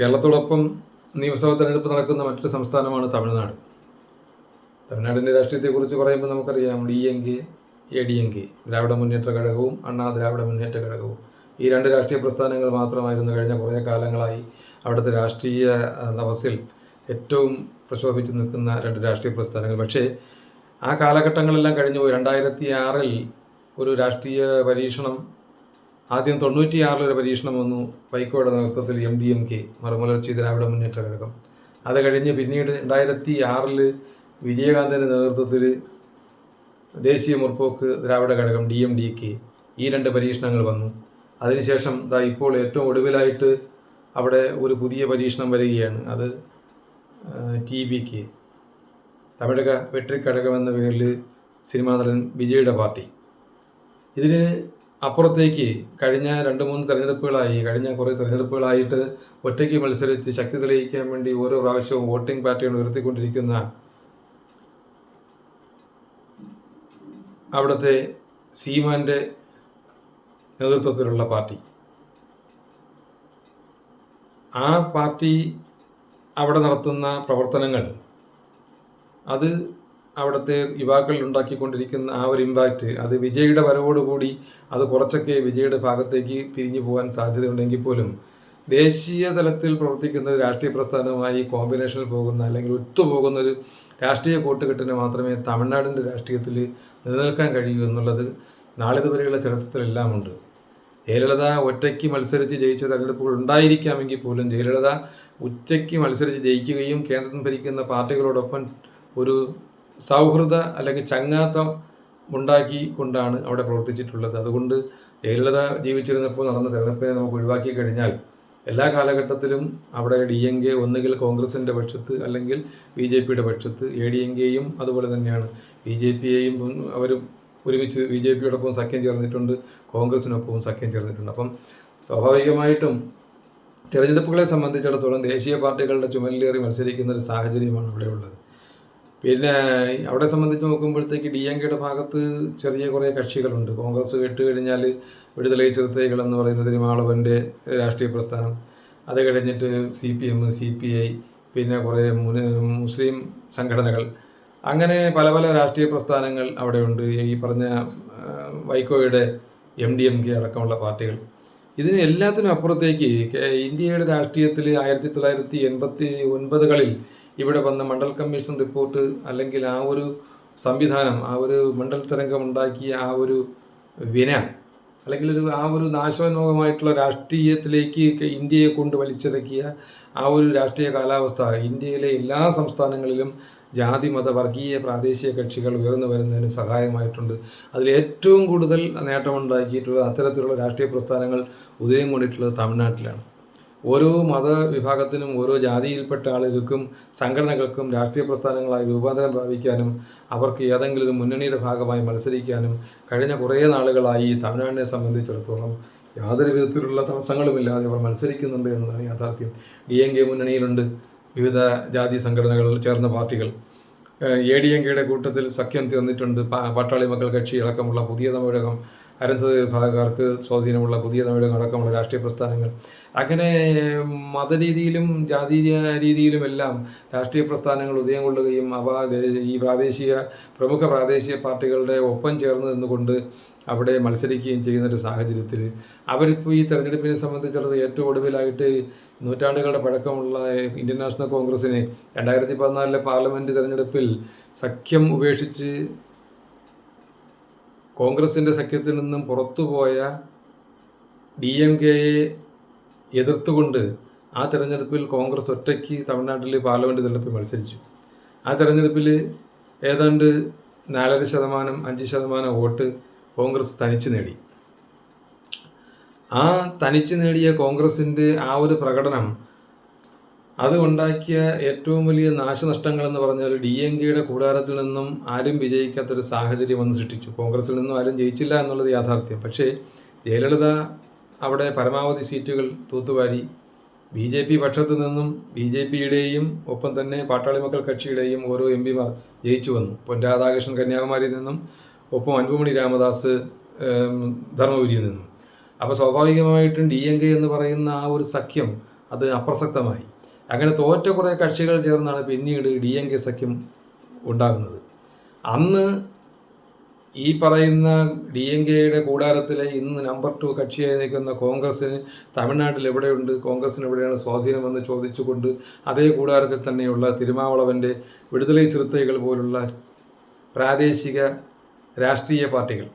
കേരളത്തോടൊപ്പം നിയമസഭാ തെരഞ്ഞെടുപ്പ് നടക്കുന്ന മറ്റൊരു സംസ്ഥാനമാണ് തമിഴ്നാട്. തമിഴ്നാടിന്റെ രാഷ്ട്രീയത്തെക്കുറിച്ച് പറയുമ്പോൾ നമുക്കറിയാം D N K A D N K Dravida Munnetra ഘടകവും അണ്ണാ ദ്രാവിഡ മുന്നേറ്റ ഘടകവും. ഈ രണ്ട് രാഷ്ട്രീയ പ്രസ്ഥാനങ്ങൾ മാത്രമായിരുന്നു കഴിഞ്ഞ കുറേ കാലങ്ങളായി അവിടുത്തെ രാഷ്ട്രീയ നവസിൽ ഏറ്റവും പ്രശോഭിച്ച് നിൽക്കുന്ന രണ്ട് രാഷ്ട്രീയ പ്രസ്ഥാനങ്ങൾ. പക്ഷേ ആ കാലഘട്ടങ്ങളെല്ലാം കഴിഞ്ഞു പോയി രണ്ടായിരത്തി ആറിൽ ഒരു രാഷ്ട്രീയ പരീക്ഷണം ആദ്യം തൊണ്ണൂറ്റിയാറിൽ ഒരു പരീക്ഷണം വന്നു. വൈക്കോയുടെ നേതൃത്വത്തിൽ M D M K Marumalarchi Dravida Munnetra ഘടകം. അത് കഴിഞ്ഞ് പിന്നീട് രണ്ടായിരത്തി ആറിൽ വിജയകാന്തിന്റെ നേതൃത്വത്തിൽ ദേശീയ മുற்பോക്ക് ദ്രാവിഡ ഘടകം ഡി എം ഡി കെ ഈ രണ്ട് പരീക്ഷണങ്ങൾ വന്നു. അതിനുശേഷം ദാ ഇപ്പോൾ ഏറ്റവും ഒടുവിലായിട്ട് അവിടെ ഒരു പുതിയ പരീക്ഷണം വരികയാണ്. അത് T B K. Tamilaga Vetri ഘടകം എന്ന പേരിൽ സിനിമാ നടൻ വിജയുടെ പാർട്ടി. ഇതിന് അപ്പുറത്തേക്ക് കഴിഞ്ഞ രണ്ട് മൂന്ന് തെരഞ്ഞെടുപ്പുകളായി കഴിഞ്ഞ കുറേ തെരഞ്ഞെടുപ്പുകളായിട്ട് ഒറ്റയ്ക്ക് മത്സരിച്ച് ശക്തി തെളിയിക്കാൻ വേണ്ടി ഓരോ പ്രാവശ്യവും വോട്ടിംഗ് പാറ്റേൺ ഉയർത്തിക്കൊണ്ടിരിക്കുന്ന അവിടുത്തെ സീമാന്റെ നേതൃത്വത്തിലുള്ള പാർട്ടി. ആ പാർട്ടി അവിടെ നടത്തുന്ന പ്രവർത്തനങ്ങൾ അത് അവിടുത്തെ യുവാക്കളിൽ ഉണ്ടാക്കിക്കൊണ്ടിരിക്കുന്ന ആ ഒരു ഇമ്പാക്റ്റ് അത് വിജയുടെ വരവോടുകൂടി അത് കുറച്ചൊക്കെ വിജയുടെ ഭാഗത്തേക്ക് പിരിഞ്ഞു പോകാൻ സാധ്യതയുണ്ടെങ്കിൽ പോലും ദേശീയ തലത്തിൽ പ്രവർത്തിക്കുന്ന രാഷ്ട്രീയ പ്രസ്ഥാനവുമായി കോമ്പിനേഷനിൽ പോകുന്ന അല്ലെങ്കിൽ ഒത്തുപോകുന്ന ഒരു രാഷ്ട്രീയ കൂട്ടുകെട്ടിന് മാത്രമേ തമിഴ്നാടിന്റെ രാഷ്ട്രീയത്തിൽ നിലനിൽക്കാൻ കഴിയൂ എന്നുള്ളത് നാളിതുവരെയുള്ള ചരിത്രത്തിലെല്ലാം ഉണ്ട് ജയലളിത ഒറ്റയ്ക്ക് മത്സരിച്ച് ജയിച്ച തെരഞ്ഞെടുപ്പുകൾ ഉണ്ടായിരിക്കാമെങ്കിൽ പോലും ജയലളിത ഒറ്റയ്ക്ക് മത്സരിച്ച് ജയിക്കുകയും കേന്ദ്രം ഭരിക്കുന്ന പാർട്ടികളോടൊപ്പം ഒരു സൗഹൃദ അല്ലെങ്കിൽ ചങ്ങാത്തം ഉണ്ടാക്കി കൊണ്ടാണ് അവിടെ പ്രവർത്തിച്ചിട്ടുള്ളത്. അതുകൊണ്ട് ജയലളിത ജീവിച്ചിരുന്നപ്പോൾ നടന്ന തെരഞ്ഞെടുപ്പിനെ നമുക്ക് ഒഴിവാക്കി കഴിഞ്ഞാൽ എല്ലാ കാലഘട്ടത്തിലും അവിടെ ഡി എൻ കെ ഒന്നുകിൽ കോൺഗ്രസിന്റെ പക്ഷത്ത് അല്ലെങ്കിൽ ബി ജെ പിയുടെ പക്ഷത്ത് എ ഡി എൻ കെയും അതുപോലെ തന്നെയാണ്. ബി ജെ പിയെയും അവർ ഒരുമിച്ച് ബി ജെ പിയോടൊപ്പം സഖ്യം ചേർന്നിട്ടുണ്ട് കോൺഗ്രസിനൊപ്പവും സഖ്യം ചേർന്നിട്ടുണ്ട്. അപ്പം സ്വാഭാവികമായിട്ടും തിരഞ്ഞെടുപ്പുകളെ സംബന്ധിച്ചിടത്തോളം ദേശീയ പാർട്ടികളുടെ ചുമലിലേറി മത്സരിക്കുന്ന ഒരു സാഹചര്യമാണ് അവിടെ ഉള്ളത്. പിന്നെ അവിടെ സംബന്ധിച്ച് നോക്കുമ്പോഴത്തേക്ക് ഡി എം കെയുടെ ഭാഗത്ത് ചെറിയ കുറേ കക്ഷികളുണ്ട്. കോൺഗ്രസ് കേട്ട് കഴിഞ്ഞാൽ വിടുതലൈ ചെറുത്തൈകൾ എന്ന് പറയുന്ന തിരുമാളവന്റെ രാഷ്ട്രീയ പ്രസ്ഥാനം. അത് കഴിഞ്ഞിട്ട് C P M C P I പിന്നെ കുറേ മുസ്ലിം സംഘടനകൾ. അങ്ങനെ പല പല രാഷ്ട്രീയ പ്രസ്ഥാനങ്ങൾ അവിടെയുണ്ട്. ഈ പറഞ്ഞ വൈക്കോയുടെ എം ഡി എം കെ അടക്കമുള്ള പാർട്ടികൾ. ഇതിന് എല്ലാത്തിനും അപ്പുറത്തേക്ക് ഇന്ത്യയുടെ രാഷ്ട്രീയത്തിൽ ആയിരത്തി തൊള്ളായിരത്തി എൺപത്തി ഒൻപതുകളിൽ ഇവിടെ വന്ന മണ്ഡൽ കമ്മീഷൻ റിപ്പോർട്ട് അല്ലെങ്കിൽ ആ ഒരു സംവിധാനം ആ ഒരു മണ്ഡൽ തരംഗം ഉണ്ടാക്കിയ ആ ഒരു വിന അല്ലെങ്കിൽ ഒരു ആ ഒരു നാശോന്മുഖമായിട്ടുള്ള രാഷ്ട്രീയത്തിലേക്ക് ഇന്ത്യയെ കൊണ്ട് വലിച്ചിറക്കിയ ആ ഒരു രാഷ്ട്രീയ കാലാവസ്ഥ ഇന്ത്യയിലെ എല്ലാ സംസ്ഥാനങ്ങളിലും ജാതി മത വർഗീയ പ്രാദേശിക കക്ഷികൾ ഉയർന്നു വരുന്നതിന് സഹായമായിട്ടുണ്ട്. അതിൽ ഏറ്റവും കൂടുതൽ നേട്ടമുണ്ടാക്കിയിട്ടുള്ള അത്തരത്തിലുള്ള രാഷ്ട്രീയ പ്രസ്ഥാനങ്ങൾ ഉദയം കൊണ്ടിട്ടുള്ളത് തമിഴ്നാട്ടിലാണ്. ഓരോ മതവിഭാഗത്തിനും ഓരോ ജാതിയിൽപ്പെട്ട ആളുകൾക്കും സംഘടനകൾക്കും രാഷ്ട്രീയ പ്രസ്ഥാനങ്ങളായി രൂപാന്തരം പ്രാപിക്കാനും അവർക്ക് ഏതെങ്കിലും മുന്നണിയുടെ ഭാഗമായി മത്സരിക്കാനും കഴിഞ്ഞ കുറേ നാളുകളായി തമിഴ്നാടിനെ സംബന്ധിച്ചിടത്തോളം യാതൊരു വിധത്തിലുള്ള തടസ്സങ്ങളുമില്ലാതെ അവർ മത്സരിക്കുന്നുണ്ട് എന്നതാണ് യാഥാർത്ഥ്യം. ഡി എൻ കെ മുന്നണിയിലുണ്ട് വിവിധ ജാതി സംഘടനകൾ ചേർന്ന പാർട്ടികൾ. എ ഡി എൻ കെയുടെ കൂട്ടത്തിൽ സഖ്യം തീർന്നിട്ടുണ്ട്. പാട്ടാളി മക്കൾ കക്ഷി അടക്കമുള്ള പുതിയ തമിഴകം അരുന്ധതി വിഭാഗക്കാർക്ക് സ്വാധീനമുള്ള പുതിയ തമിഴകം അടക്കമുള്ള രാഷ്ട്രീയ പ്രസ്ഥാനങ്ങൾ. അങ്ങനെ മതരീതിയിലും ജാതീയ രീതിയിലുമെല്ലാം രാഷ്ട്രീയ പ്രസ്ഥാനങ്ങൾ ഉദയം കൊള്ളുകയും അവ ഈ പ്രാദേശിക പ്രമുഖ പ്രാദേശിക പാർട്ടികളുടെ ഒപ്പം ചേർന്ന് നിന്നുകൊണ്ട് അവിടെ മത്സരിക്കുകയും ചെയ്യുന്ന ഒരു സാഹചര്യത്തിൽ അവരിപ്പോൾ ഈ തെരഞ്ഞെടുപ്പിനെ സംബന്ധിച്ചിടത്തോളം ഏറ്റവും ഒടുവിലായിട്ട് നൂറ്റാണ്ടുകളുടെ പഴക്കമുള്ള ഇന്ത്യൻ നാഷണൽ കോൺഗ്രസിനെ രണ്ടായിരത്തി പതിനാലിലെ പാർലമെന്റ് തെരഞ്ഞെടുപ്പിൽ സഖ്യം ഉപേക്ഷിച്ച് കോൺഗ്രസിന്റെ സഖ്യത്തിൽ നിന്നും പുറത്തുപോയ ഡി എം കെയെ എതിർത്തുകൊണ്ട് ആ തെരഞ്ഞെടുപ്പിൽ കോൺഗ്രസ് ഒറ്റയ്ക്ക് തമിഴ്നാട്ടിൽ പാർലമെന്റ് തെരഞ്ഞെടുപ്പിൽ മത്സരിച്ചു. ആ തെരഞ്ഞെടുപ്പിൽ ഏതാണ്ട് നാലര ശതമാനം അഞ്ച് ശതമാനം വോട്ട് കോൺഗ്രസ് തനിച്ച് നേടി. ആ തനിച്ച് നേടിയ കോൺഗ്രസിന്റെ ആ ഒരു പ്രകടനം അത് ഉണ്ടാക്കിയ ഏറ്റവും വലിയ നാശനഷ്ടങ്ങൾ എന്ന് പറഞ്ഞാൽ ഡി എം കെയുടെ കൂടാരത്തിൽ നിന്നും ആരും വിജയിക്കാത്തൊരു സാഹചര്യം വന്ന് സൃഷ്ടിച്ചു. കോൺഗ്രസിൽ നിന്നും ആരും ജയിച്ചില്ല എന്നുള്ളത് യാഥാർത്ഥ്യം. പക്ഷേ ജയലളിത അവിടെ പരമാവധി സീറ്റുകൾ തൂത്തുവാരി ബി ജെ പി പക്ഷത്തു നിന്നും ബി ജെ പിയുടെയും ഒപ്പം തന്നെ പാട്ടാളി മക്കൾ കക്ഷിയുടെയും ഓരോ എം പിമാർ ജയിച്ചു വന്നു. പൊൻ രാധാകൃഷ്ണൻ കന്യാകുമാരിയിൽ നിന്നും ഒപ്പം അൻപുമണി രാമദാസ് ധർമ്മപുരിയിൽ നിന്നും. അപ്പോൾ സ്വാഭാവികമായിട്ടും ഡി എം കെ എന്ന് പറയുന്ന ആ ഒരു സഖ്യം അത് അപ്രസക്തമായി. അങ്ങനെ തോറ്റ കുറേ കക്ഷികൾ ചേർന്നാണ് പിന്നീട് ഡി എം കെ സഖ്യം ഉണ്ടാകുന്നത്. അന്ന് ഈ പറയുന്ന ഡി എം കെയുടെ കൂടാരത്തിലെ ഇന്ന് നമ്പർ ടു കക്ഷിയായി നിൽക്കുന്ന കോൺഗ്രസ്സിന് തമിഴ്നാട്ടിൽ എവിടെയുണ്ട്? കോൺഗ്രസ്സിന് എവിടെയാണ് സ്വാധീനമെന്ന് ചോദിച്ചുകൊണ്ട് അതേ കൂടാരത്തിൽ തന്നെയുള്ള തിരുമാവളവന്റെ വിടുതലൈ ചിറുത്തൈകൾ പോലുള്ള പ്രാദേശിക രാഷ്ട്രീയ പാർട്ടികൾ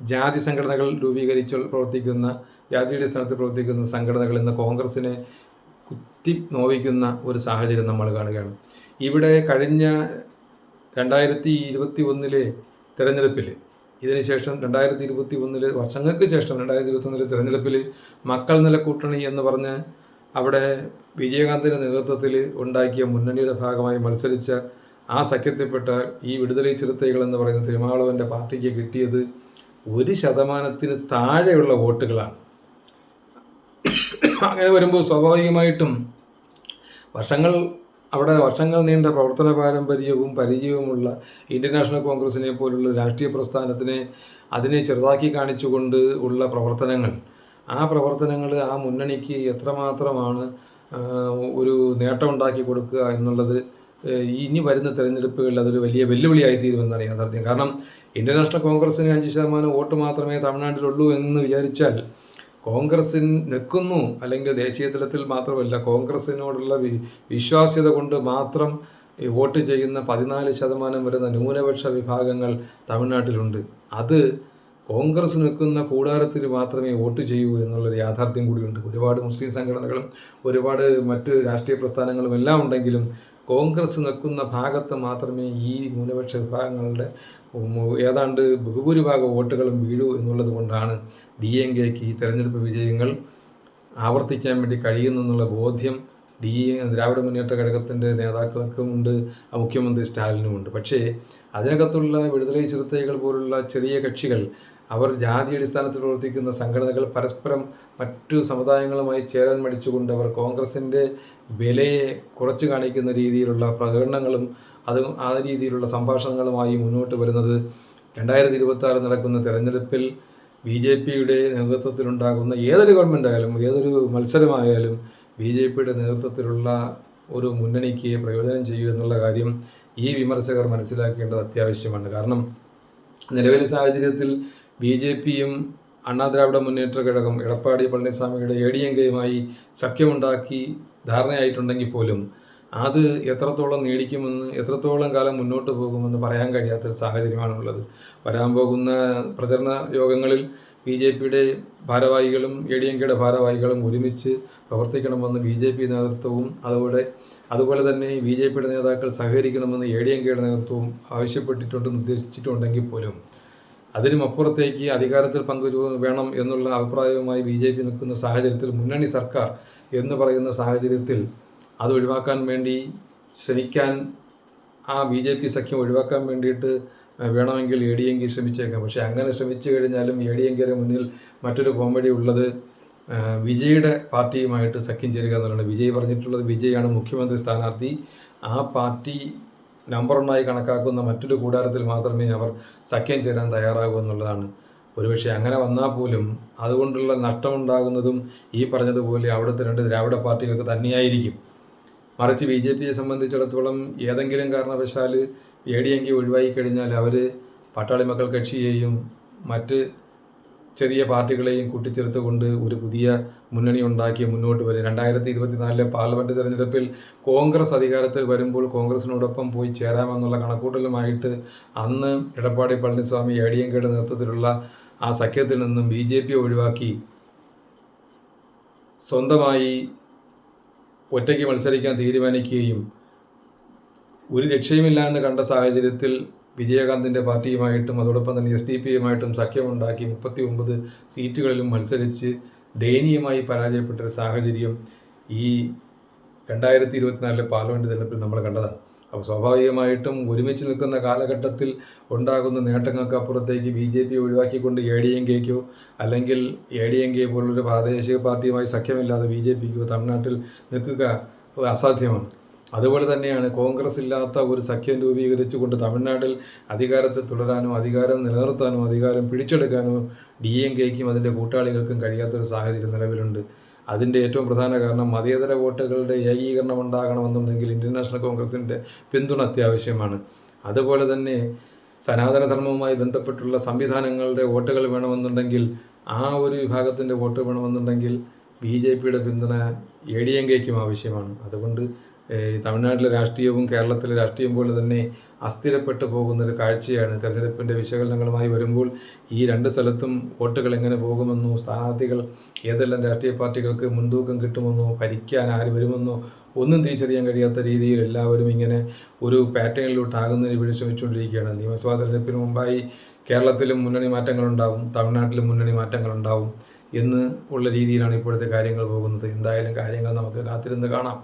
ജാതി സംഘടനകൾ രൂപീകരിച്ച് പ്രവർത്തിക്കുന്ന ജാതിയുടെ സ്ഥാനത്ത് പ്രവർത്തിക്കുന്ന സംഘടനകൾ ഇന്ന് കോൺഗ്രസിനെ കുത്തി നോവിക്കുന്ന ഒരു സാഹചര്യം നമ്മൾ കാണുകയാണ്. ഇവിടെ കഴിഞ്ഞ രണ്ടായിരത്തി ഇരുപത്തി ഒന്നിലെ തിരഞ്ഞെടുപ്പിൽ ഇതിനുശേഷം രണ്ടായിരത്തി ഇരുപത്തി ഒന്നിൽ വർഷങ്ങൾക്ക് ശേഷം രണ്ടായിരത്തി ഇരുപത്തി ഒന്നിലെ തിരഞ്ഞെടുപ്പിൽ മക്കൾ നില കൂട്ടണി എന്ന് പറഞ്ഞ് അവിടെ വിജയകാന്തിന്റെ നേതൃത്വത്തിൽ ഉണ്ടാക്കിയ മുന്നണിയുടെ ഭാഗമായി മത്സരിച്ച ആ സഖ്യത്തിൽപ്പെട്ട ഈ വിടുതലൈ ചിരത്തൈകൾ എന്ന് പറയുന്ന തിരുമാവളവന്റെ പാർട്ടിക്ക് കിട്ടിയത് ഒരു ശതമാനത്തിന് താഴെയുള്ള വോട്ടുകളാണ്. അങ്ങനെ വരുമ്പോൾ സ്വാഭാവികമായിട്ടും വർഷങ്ങൾ അവിടെ വർഷങ്ങൾ നീണ്ട പ്രവർത്തന പാരമ്പര്യവും പരിചയവുമുള്ള ഇന്ത്യൻ നാഷണൽ കോൺഗ്രസിനെ പോലുള്ള രാഷ്ട്രീയ പ്രസ്ഥാനത്തിനെ അതിനെ ചെറുതാക്കി കാണിച്ചുകൊണ്ട് ഉള്ള പ്രവർത്തനങ്ങൾ. ആ പ്രവർത്തനങ്ങൾ ആ മുന്നണിക്ക് എത്രമാത്രമാണ് ഒരു നേട്ടമുണ്ടാക്കി കൊടുക്കുക എന്നുള്ളത് ഇനി വരുന്ന തെരഞ്ഞെടുപ്പുകളിൽ അതൊരു വലിയ വെല്ലുവിളിയായി തീരുമെന്നാണ് യാഥാർത്ഥ്യം. കാരണം ഇന്ത്യൻ നാഷണൽ കോൺഗ്രസിന് അഞ്ച് ശതമാനം വോട്ട് മാത്രമേ തമിഴ്നാട്ടിലുള്ളൂ എന്ന് വിചാരിച്ചാൽ കോൺഗ്രസിൻ നിൽക്കുന്നു അല്ലെങ്കിൽ ദേശീയ തലത്തിൽ മാത്രമല്ല കോൺഗ്രസിനോടുള്ള വിശ്വാസ്യത കൊണ്ട് മാത്രം വോട്ട് ചെയ്യുന്ന പതിനാല് ശതമാനം വരുന്ന ന്യൂനപക്ഷ വിഭാഗങ്ങൾ തമിഴ്നാട്ടിലുണ്ട്. അത് കോൺഗ്രസ് നിൽക്കുന്ന കൂടാരത്തിന് മാത്രമേ വോട്ട് ചെയ്യൂ എന്നുള്ളൊരു യാഥാർത്ഥ്യം കൂടിയുണ്ട്. ഒരുപാട് മുസ്ലിം സംഘടനകളും ഒരുപാട് മറ്റ് രാഷ്ട്രീയ പ്രസ്ഥാനങ്ങളും എല്ലാം ഉണ്ടെങ്കിലും കോൺഗ്രസ് നിൽക്കുന്ന ഭാഗത്ത് മാത്രമേ ഈ ന്യൂനപക്ഷ വിഭാഗങ്ങളുടെ ഏതാണ്ട് ബഹുഭൂരിഭാഗം വോട്ടുകളും വീഴൂ എന്നുള്ളത് കൊണ്ടാണ് ഡി എൻ കെക്ക് ഈ തെരഞ്ഞെടുപ്പ് വിജയങ്ങൾ ആവർത്തിക്കാൻ വേണ്ടി കഴിയുന്നെന്നുള്ള ബോധ്യം ഡി ദ്രാവിഡ മുന്നേറ്റ ഘടകത്തിന്റെ നേതാക്കൾക്കും ഉണ്ട് മുഖ്യമന്ത്രി സ്റ്റാലിനുമുണ്ട് പക്ഷേ അതിനകത്തുള്ള വിടുതലൈ ചിറുത്തൈകൾ പോലുള്ള ചെറിയ കക്ഷികൾ അവർ ജാതി അടിസ്ഥാനത്തിൽ പ്രവർത്തിക്കുന്ന സംഘടനകൾ പരസ്പരം മറ്റു സമുദായങ്ങളുമായി ചേരാൻ മടിച്ചുകൊണ്ട് അവർ കോൺഗ്രസിന്റെ വിലയെ കുറച്ച് കാണിക്കുന്ന രീതിയിലുള്ള പ്രകടനങ്ങളും അത് ആ രീതിയിലുള്ള സംഭാഷണങ്ങളുമായി മുന്നോട്ട് വരുന്നത്. രണ്ടായിരത്തി ഇരുപത്തി നടക്കുന്ന തെരഞ്ഞെടുപ്പിൽ ബി ജെ പിയുടെ നേതൃത്വത്തിലുണ്ടാകുന്ന ഏതൊരു ഗവൺമെന്റ് ആയാലും ഏതൊരു മത്സരമായാലും ബി ജെ പിയുടെ നേതൃത്വത്തിലുള്ള ഒരു മുന്നണിക്ക് പ്രയോജനം ചെയ്യൂ എന്നുള്ള കാര്യം ഈ വിമർശകർ മനസ്സിലാക്കേണ്ടത് അത്യാവശ്യമാണ്. കാരണം നിലവിലെ സാഹചര്യത്തിൽ ബി ജെ പിയും അണ്ണാ ദ്രാവിഡ മുന്നേറ്റ ഘടകം എടപ്പാടി പളനിസ്വാമിയുടെ എ ഡി എം കെയുമായി സഖ്യമുണ്ടാക്കി ധാരണയായിട്ടുണ്ടെങ്കിൽ പോലും അത് എത്രത്തോളം നീടിക്കുമെന്ന് എത്രത്തോളം കാലം മുന്നോട്ട് പോകുമെന്ന് പറയാൻ കഴിയാത്തൊരു സാഹചര്യമാണുള്ളത്. വരാൻ പോകുന്ന പ്രചരണ യോഗങ്ങളിൽ ബി ജെ പിയുടെ ഭാരവാഹികളും എ ഡി എം കെയുടെ ഭാരവാഹികളും ഒരുമിച്ച് പ്രവർത്തിക്കണമെന്ന് ബി ജെ പി നേതൃത്വവും അതുപോലെ അതുപോലെ തന്നെ ബി ജെ പിയുടെ നേതാക്കൾ സഹകരിക്കണമെന്ന് എ ഡി എം കെയുടെ നേതൃത്വവും ആവശ്യപ്പെട്ടിട്ടുണ്ട് നിർദ്ദേശിച്ചിട്ടുണ്ടെങ്കിൽ പോലും അതിനും അപ്പുറത്തേക്ക് അധികാരത്തിൽ പങ്കു വേണം എന്നുള്ള അഭിപ്രായവുമായി ബി ജെ പി നിൽക്കുന്ന സാഹചര്യത്തിൽ മുന്നണി സർക്കാർ എന്ന് പറയുന്ന സാഹചര്യത്തിൽ അത് ഒഴിവാക്കാൻ വേണ്ടി ശ്രമിക്കാൻ ആ ബി ജെ പി സഖ്യം ഒഴിവാക്കാൻ വേണ്ടിയിട്ട് വേണമെങ്കിൽ എ ഡി എം കെ ശ്രമിച്ചേക്കാം. പക്ഷേ അങ്ങനെ ശ്രമിച്ചു കഴിഞ്ഞാലും എ ഡി എം കെയുടെ മുന്നിൽ മറ്റൊരു കോമഡി ഉള്ളത് വിജയുടെ പാർട്ടിയുമായിട്ട് സഖ്യം ചേരുക എന്നുള്ളതാണ്. വിജയ് പറഞ്ഞിട്ടുള്ളത് വിജയാണ് മുഖ്യമന്ത്രി സ്ഥാനാർത്ഥി. ആ പാർട്ടി നമ്പർ ഒന്നായി കണക്കാക്കുന്ന മറ്റൊരു കൂടാരത്തിൽ മാത്രമേ അവർ സഖ്യം ചേരാൻ തയ്യാറാകൂ എന്നുള്ളതാണ്. ഒരുപക്ഷെ അങ്ങനെ വന്നാൽ പോലും അതുകൊണ്ടുള്ള നഷ്ടമുണ്ടാകുന്നതും ഈ പറഞ്ഞതുപോലെ അവിടുത്തെ രണ്ട് ദ്രാവിഡ പാർട്ടികൾക്ക് തന്നെയായിരിക്കും. മറിച്ച് ബി ജെ പിയെ സംബന്ധിച്ചിടത്തോളം ഏതെങ്കിലും കാരണവശാൽ എ ഡി എങ്കിൽ ഒഴിവായി കഴിഞ്ഞാൽ അവർ പട്ടാളി മക്കൾ കക്ഷിയെയും മറ്റ് ചെറിയ പാർട്ടികളെയും കൂട്ടിച്ചേർത്തുകൊണ്ട് ഒരു പുതിയ മുന്നണി ഉണ്ടാക്കി മുന്നോട്ട് വരും. രണ്ടായിരത്തി ഇരുപത്തിനാലിലെ പാർലമെന്റ് തെരഞ്ഞെടുപ്പിൽ കോൺഗ്രസ് അധികാരത്തിൽ വരുമ്പോൾ കോൺഗ്രസിനോടൊപ്പം പോയി ചേരാമെന്നുള്ള കണക്കൂട്ടലുമായിട്ട് അന്ന് Edappadi Palaniswami A D M കെയുടെ നേതൃത്വത്തിലുള്ള ആ സഖ്യത്തിൽ നിന്നും ബി ജെ പി ഒഴിവാക്കി സ്വന്തമായി ഒറ്റയ്ക്ക് മത്സരിക്കാൻ തീരുമാനിക്കുകയും ഒരു രക്ഷയുമില്ല എന്ന് കണ്ട സാഹചര്യത്തിൽ വിജയകാന്തിന്റെ പാർട്ടിയുമായിട്ടും അതോടൊപ്പം തന്നെ എസ് ഡി പിയുമായിട്ടും സഖ്യമുണ്ടാക്കി മുപ്പത്തി ഒമ്പത് സീറ്റുകളിലും മത്സരിച്ച് ദയനീയമായി പരാജയപ്പെട്ടൊരു സാഹചര്യം ഈ രണ്ടായിരത്തി ഇരുപത്തിനാലിലെ പാർലമെന്റ് തെരഞ്ഞെടുപ്പിൽ നമ്മൾ കണ്ടതാണ്. അപ്പോൾ സ്വാഭാവികമായിട്ടും ഒരുമിച്ച് നിൽക്കുന്ന കാലഘട്ടത്തിൽ ഉണ്ടാകുന്ന നേട്ടങ്ങൾക്ക് അപ്പുറത്തേക്ക് ബി ജെ പി ഒഴിവാക്കിക്കൊണ്ട് എ ഡി എം കെക്കോ അല്ലെങ്കിൽ എ ഡി എം കെ പോലുള്ളൊരു പ്രാദേശിക പാർട്ടിയുമായി സഖ്യമില്ലാതെ ബി ജെ പിക്കോ തമിഴ്നാട്ടിൽ നിൽക്കുക അസാധ്യമാണ്. അതുപോലെ തന്നെയാണ് കോൺഗ്രസ് ഇല്ലാത്ത ഒരു സഖ്യം രൂപീകരിച്ചുകൊണ്ട് തമിഴ്നാട്ടിൽ അധികാരത്തെ തുടരാനോ അധികാരം നിലനിർത്താനോ അധികാരം പിടിച്ചെടുക്കാനോ ഡി എം കെക്കും അതിന്റെ കൂട്ടാളികൾക്കും കഴിയാത്തൊരു സാഹചര്യം നിലവിലുണ്ട്. അതിന്റെ ഏറ്റവും പ്രധാന കാരണം മതേതര വോട്ടുകളുടെ ഏകീകരണം ഉണ്ടാകണമെന്നുണ്ടെങ്കിൽ ഇന്ത്യൻ നാഷണൽ കോൺഗ്രസിന്റെ പിന്തുണ അത്യാവശ്യമാണ്. അതുപോലെ തന്നെ സനാതനധർമ്മവുമായി ബന്ധപ്പെട്ടുള്ള സംവിധാനങ്ങളുടെ വോട്ടുകൾ വേണമെന്നുണ്ടെങ്കിൽ ആ ഒരു വിഭാഗത്തിന്റെ വോട്ട് വേണമെന്നുണ്ടെങ്കിൽ ബി ജെ പിയുടെ പിന്തുണ എ ഡി എം കെക്കും ആവശ്യമാണ്. അതുകൊണ്ട് തമിഴ്നാട്ടിലെ രാഷ്ട്രീയവും കേരളത്തിലെ രാഷ്ട്രീയം പോലെ തന്നെ അസ്ഥിരപ്പെട്ടു പോകുന്നൊരു കാഴ്ചയാണ് തെരഞ്ഞെടുപ്പിന്റെ വിശകലനങ്ങളുമായി വരുമ്പോൾ ഈ രണ്ട് സ്ഥലത്തും വോട്ടുകൾ എങ്ങനെ പോകുമെന്നോ സ്ഥാനാർത്ഥികൾ ഏതെല്ലാം രാഷ്ട്രീയ പാർട്ടികൾക്ക് മുൻതൂക്കം കിട്ടുമെന്നോ ഭരിക്കാൻ ആര് വരുമെന്നോ ഒന്നും തിരിച്ചറിയാൻ കഴിയാത്ത രീതിയിൽ എല്ലാവരും ഇങ്ങനെ ഒരു പാറ്റേണിലോട്ടാകുന്നതിന് വേണ്ടി ശ്രമിച്ചുകൊണ്ടിരിക്കുകയാണ്. നിയമസഭാ തെരഞ്ഞെടുപ്പിന് മുമ്പായി കേരളത്തിലും മുന്നണി മാറ്റങ്ങളുണ്ടാവും തമിഴ്നാട്ടിലും മുന്നണി മാറ്റങ്ങളുണ്ടാവും എന്ന് ഉള്ള രീതിയിലാണ് ഇപ്പോഴത്തെ കാര്യങ്ങൾ പോകുന്നത്. എന്തായാലും കാര്യങ്ങൾ നമുക്ക് കാത്തിരുന്ന് കാണാം.